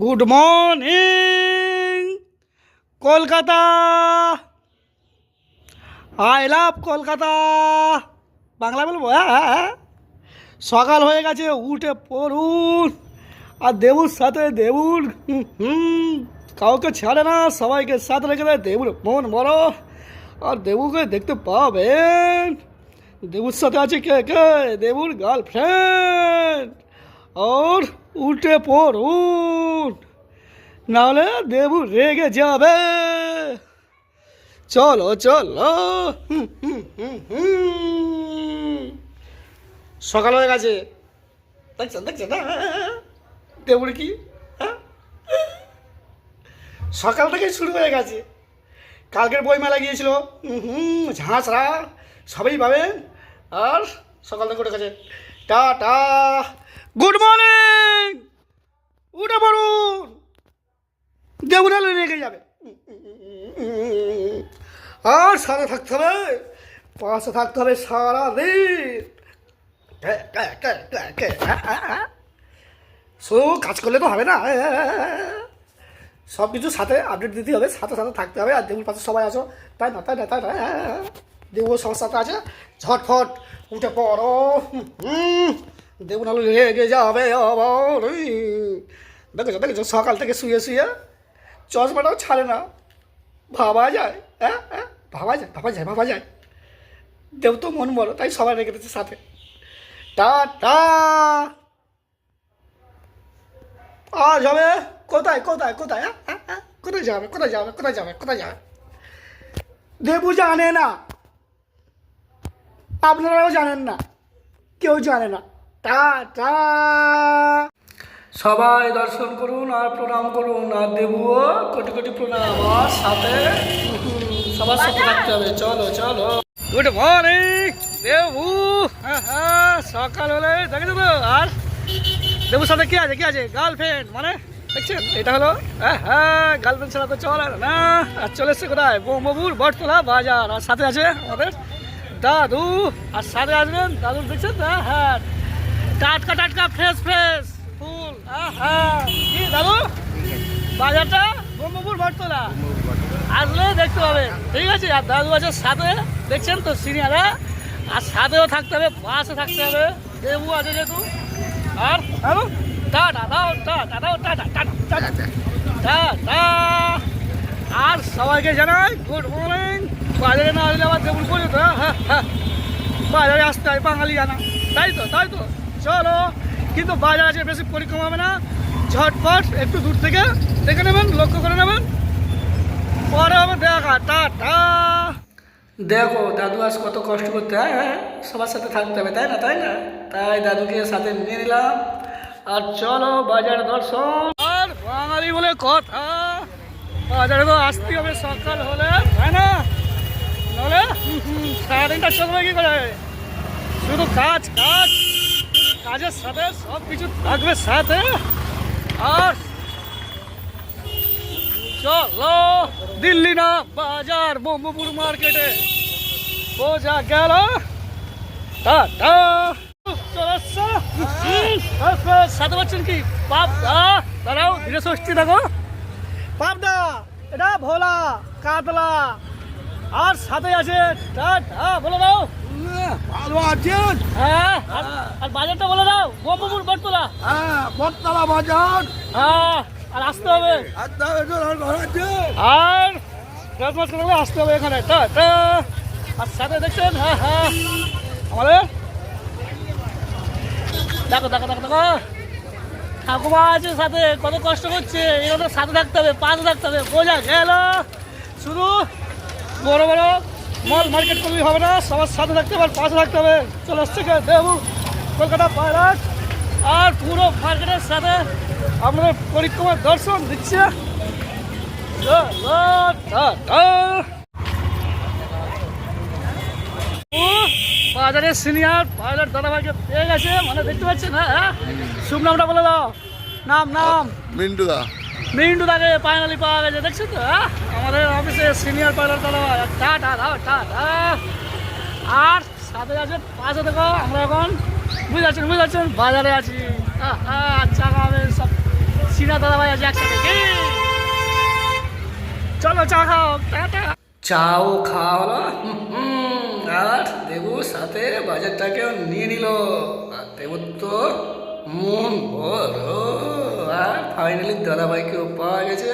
Good morning Kolkata. I love Kolkata. Bangla বলব? হ্যাঁ হ্যাঁ, হ্যাঁ। সকাল হয়ে গেছে উঠে পড়ুন। আর দেবুর সাথে দেবুর হুম, কাউকে ছাড়ে না সবাইকে সাথে রেখে দেয় দেবুর মন বড়। আর দেবুকে দেখতে পাবেন। দেবুর সাথে আছে কে কে? দেবুর গার্লফ্রেন্ড আর উঠে উঠ। নাহলে দেবু রেগে যাবে। চলো চলো। সকাল হয়ে গেছে। দেখছেন দেখছেন? দেবুর কি? হ্যাঁ? সকাল থেকে শুরু হয়ে গেছে। কালকের বইমেলা গিয়েছিল। হুম, ঝাঁসরা সবাই পাবেন। আর সকাল থেকে উঠে গেছে। টাটা গুড মর্নিং উঠে পড়ুন! দেবুরালে রেগে যাবে। আর সারা থাকতে হবে পাশে থাকতে হবে সারা দিন। শুধু কাজ করলে তো হবে না। সব কিছু সাথে আপডেট দিতে হবে সাথে সাথে থাকতে হবে। আর দেবুর পাশে সবাই আছো। তাই না তাই না তাই না দেবু সবার সাথে আছে। ঝটফট উঠে পড়ো। হুম, দেবু নাহলে রেগে যাবে আবার ওই। দেখেছ সকাল থেকে শুয়ে শুয়ে চশমাটাও ছাড়ে না ভাবা যায় হ্যাঁ হ্যাঁ ভাবা যায় ভাবা যায় ভাবা যায় দেব তো মন বড় তাই সবাই রেখে দিচ্ছে সাথে টা টা আর যাবে কোথায় কোথায় কোথায় হ্যাঁ? হ্যাঁ, হ্যাঁ? কোথায় যাবে কোথায় যাবে কোথায় যাবে কোথায় যাবে দেবু জানে না আপনারাও জানেন না কেউ জানে না সবাই দর্শন করুন আর প্রণাম করুন। আর দেবুও কোটি কোটি প্রণাম। আর সাথে সবার সাথে থাকতে হবে। চলো চলো। Good morning Debu. হ্যাঁ হ্যাঁ সকাল হলে দেখেছ তো আর দেবুর সাথে কি আছে? কি আছে? গার্লফ্রেন্ড মানে? দেখছেন? এটা হলো হ্যাঁ হ্যাঁ গার্লফ্রেন্ড ছাড়া তো চলে না। আর চলে এসছে কোথায়? বোমবুর বটতলা বাজার। আর সাথে আছে আমাদের দাদু। আর সাথে আসবেন দাদু দেখছেন? হ্যাঁ হ্যাঁ। টাটকা টাটকা ফ্রেশ ফ্রেশ ফুল হ্যাঁ হ্যাঁ কি দাদু বাজারটা বোমবুর বটতলা আসলে দেখতে পাবেন ঠিক আছে আর দাদু আছে সাথে দেখছেন তো সিনিয়ররা আর সাথেও থাকতে হবে পাশে থাকতে হবে দেবু আছে যেহেতু আর হ্যালো টাটা দাও টাটা দাও টাটা টাটা টাটা আর সবাইকে জানাই গুড মর্নিং বাজারে না আসলে আবার দেবুর করে তো হ্যাঁ হ্যাঁ বাজারে আসতে হয় বাঙালি জানা তাই তো তাই তো চলো। কিন্তু বাজার আছে বেশি পরিক্রমা হবে না। ঝটপট একটু দূর থেকে দেখে নেবেন লক্ষ্য করে নেবেন। পরে হবে দেখা। টাটা। দেখো দাদু আজ কত কষ্ট করতে হয় হ্যাঁ সবার সাথে থাকতে হবে তাই না তাই না? তাই দাদুকে সাথে নিয়ে নিলাম। আর চলো বাজার দর্শন। আর বাঙালি বলে কথা। বাজারে তো আসতে হবে সকাল হলে তাই না? নাহলে সারাদিনটা চলবে কি করে? শুধু কাজ কাজ। কাজের সাথে সব কিছু থাকবে সাথে। আর চলো, দিল্লি না, বাজার বোম্বুপুর মার্কেটে। বোঝা গেল। সাথে পাচ্ছেন কি? পাবদা। দাঁড়াও, ধীরে ষষ্ঠী দেখো। পাবদা, এটা ভোলা, কাতলা। আর সাথে আছে, টাটা, বলে দাও। ভালো আছেন হ্যাঁ আর- বাজারটা বলে দাও বোম্বুপুর বটতলা। হ্যাঁ বটতলা বাজার হ্যাঁ আর আসতে হবে। ঘর আছে। আর করে আসতে হবে এখানে। আর সাথে দেখছেন? হ্যাঁ হ্যাঁ। আমাদের? দেখো দেখো দেখো দেখো। ঠাকুমা আছে সাথে কত কষ্ট করছে। এগুলো সাথে থাকতে হবে পাশে থাকতে হবে। বোঝা গেল। শুধু বড় বড় মল মার্কেট করলেই হবে না, সবার সাথে থাকতে হবে পাশে থাকতে হবে। চলে আসছে দেবু, কলকাতা পায়রাট আর পুরো মার্কেটের সাথে আপনাদের পরিক্রমার দর্শন দিচ্ছে। বাজারের সিনিয়র পাইলট দাদাভাইকে পেয়ে গেছে। মানে দেখতে পাচ্ছেন হ্যাঁ শুভ নামটা বলে দাও। নাম নাম। মিন্টু দা মিন্টু দাকে ফাইনালি পাওয়া গেছে দেখছেন তো? আমাদের অফিসে সিনিয়র পাইলট দাদাভাই টাটা দাও টাটা আর সাথে আছে, পাশে দেখো, আমরা এখন, বুঝতে পারছেন বুঝতে পারছেন? বাজারে আছি। চা খাবে সব। সিনা দাদাভাই আছে একসাথে? চলো চা খাও টাটা চাও খাওয়া হলো দেবু সাথে বাজারটাকেও নিয়ে নিল। আর দেবুর তো মন বড় আর ফাইনালি দাদাভাইকেও পাওয়া গেছে।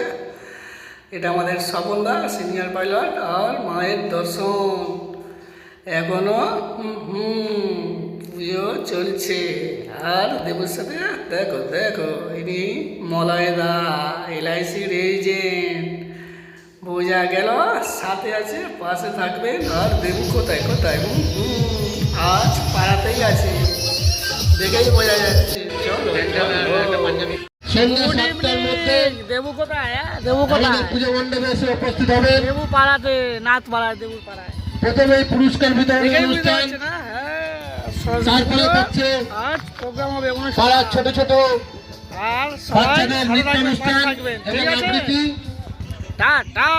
এটা আমাদের সফলদা সিনিয়র পাইলট আর মায়ের দর্শন। এখনও হুম পুজো চলছে। আর দেবুর সাথে দেখো দেখো ইনি মলয়দা এলআইসির এজেন্ট বোঝা গেল সাথে আছে পাশে থাকবেন। আর দেবু কোথায় কোথায়? হুম, আজ পাড়াতেই আছে। দেখেই বোঝা যাচ্ছে। দেবু কোথায় হ্যাঁ? দেবু কোথায়? পুজো মণ্ডপে এসে উপস্থিত হবেন। দেবু পাড়াতে নাথ পাড়ায় দেবুর পাড়ায় প্রথমে পুরস্কার বিতরণ অনুষ্ঠান হ্যাঁ তারপরে হবে পাড়ার ছোট ছোট আর সবাই বাচ্চাদের ভালো নৃত্য থাকবেন, অনুষ্ঠান এবং ঠিক আছে? আবৃত্তি। টাটা।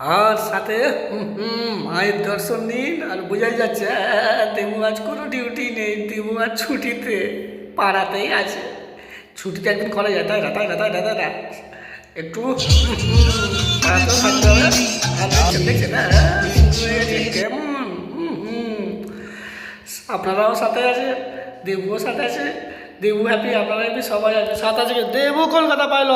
আর সাথে মায়ের দর্শন নিন আর বোঝাই যাচ্ছে হ্যাঁ, দেবু আজ কোনো ডিউটি নেই দেবু আজ ছুটিতে পাড়াতেই আছে। ছুটিতে একদিন করা যায় তাই না তাই না তাই না একটু হ্যাঁ, হয়ে কেমন। আপনারাও সাথে আছে দেবুও সাথে আছে দেবু হ্যাপি আপনারা হ্যাপি সবাই আছে সাথে আছে দেবু কলকাতা পাইল